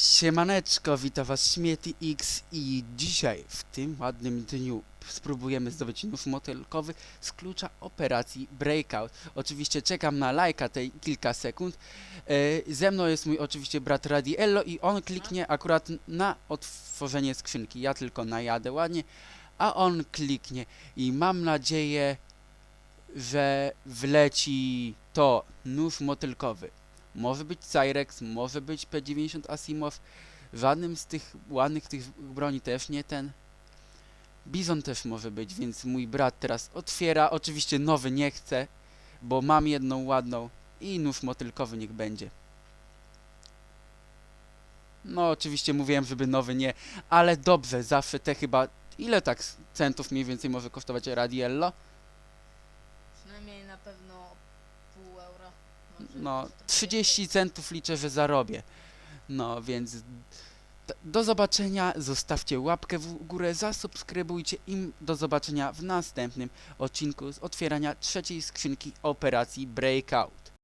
Siemaneczko, witam was Śmiety X i dzisiaj w tym ładnym dniu spróbujemy zdobyć nów motylkowy z klucza operacji Breakout. Oczywiście czekam na lajka tej kilka sekund. E, ze mną jest mój oczywiście brat Radiello i on kliknie akurat na otworzenie skrzynki. Ja tylko najadę ładnie, a on kliknie i mam nadzieję, że wleci to nóż motylkowy. Może być Cyrex, może być P90 Asimov. Żadnym z tych ładnych tych broni też nie ten. Bizon też może być, więc mój brat teraz otwiera. Oczywiście nowy nie chce, bo mam jedną ładną i nóż motylkowy niech będzie. No oczywiście mówiłem, żeby nowy nie, ale dobrze, zawsze te chyba... Ile tak centów mniej więcej może kosztować Radiello? Przynajmniej na pewno pół eura. No, trochę 30 centów liczę, że zarobię. No, więc do zobaczenia. Zostawcie łapkę w górę, zasubskrybujcie i do zobaczenia w następnym odcinku z otwierania trzeciej skrzynki operacji Breakout.